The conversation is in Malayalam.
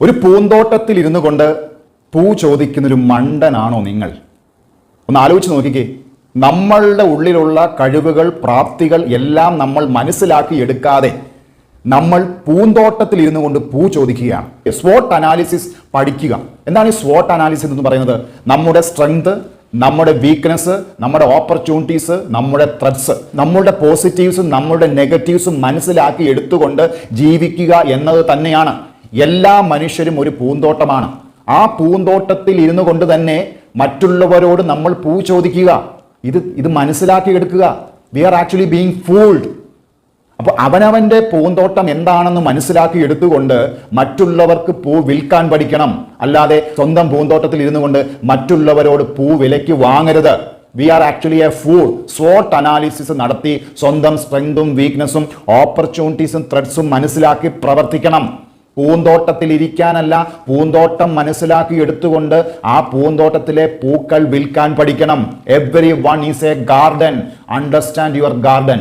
ഒരു പൂന്തോട്ടത്തിൽ ഇരുന്നു കൊണ്ട് പൂ ചോദിക്കുന്നൊരു മണ്ടനാണോ നിങ്ങൾ? ഒന്ന് ആലോചിച്ച് നോക്കിക്കേ. നമ്മളുടെ ഉള്ളിലുള്ള കഴിവുകൾ പ്രാപ്തികൾ എല്ലാം നമ്മൾ മനസ്സിലാക്കി എടുക്കാതെ നമ്മൾ പൂന്തോട്ടത്തിൽ ഇരുന്നു കൊണ്ട് പൂ ചോദിക്കുകയാണ്. സ്വോട്ട് അനാലിസിസ് പഠിക്കുക. എന്താണ് ഈ സ്വോട്ട് അനാലിസിസ് എന്ന് പറയുന്നത്? നമ്മുടെ സ്ട്രെങ്ത് നമ്മുടെ വീക്ക്നെസ് നമ്മുടെ ഓപ്പർച്യൂണിറ്റീസ് നമ്മുടെ ത്രെഡ്സ് നമ്മുടെ പോസിറ്റീവ്സും നമ്മുടെ നെഗറ്റീവ്സും മനസ്സിലാക്കി എടുത്തുകൊണ്ട് ജീവിക്കുക എന്നത് തന്നെയാണ്. എല്ലാ മനുഷ്യരും ഒരു പൂന്തോട്ടമാണ്. ആ പൂന്തോട്ടത്തിൽ ഇരുന്നു കൊണ്ട് തന്നെ മറ്റുള്ളവരോട് നമ്മൾ പൂ ചോദിക്കുക. ഇത് ഇത് മനസ്സിലാക്കി എടുക്കുക. We are actually being fooled അപ്പോൾ അവനവന്റെ പൂന്തോട്ടം എന്താണെന്ന് മനസ്സിലാക്കി എടുത്തുകൊണ്ട് മറ്റുള്ളവർക്ക് പൂ വിൽക്കാൻ പഠിക്കണം. അല്ലാതെ സ്വന്തം പൂന്തോട്ടത്തിൽ ഇരുന്നു കൊണ്ട് മറ്റുള്ളവരോട് പൂ വിലയ്ക്ക് വാങ്ങരുത്. We are actually a fool saute analysis നടത്തി സ്വന്തം സ്ട്രെങ്തും വീക്ക്നെസ്സും ഓപ്പർച്യൂണിറ്റീസും ത്രെഡ്സും മനസ്സിലാക്കി പ്രവർത്തിക്കണം. പൂന്തോട്ടത്തിൽ ഇരിക്കാനല്ല പൂന്തോട്ടം മനസ്സിലാക്കി എടുത്തുകൊണ്ട് ആ പൂന്തോട്ടത്തിലെ പൂക്കൾ വിൽക്കാൻ പഠിക്കണം. Everyone is a garden understand your garden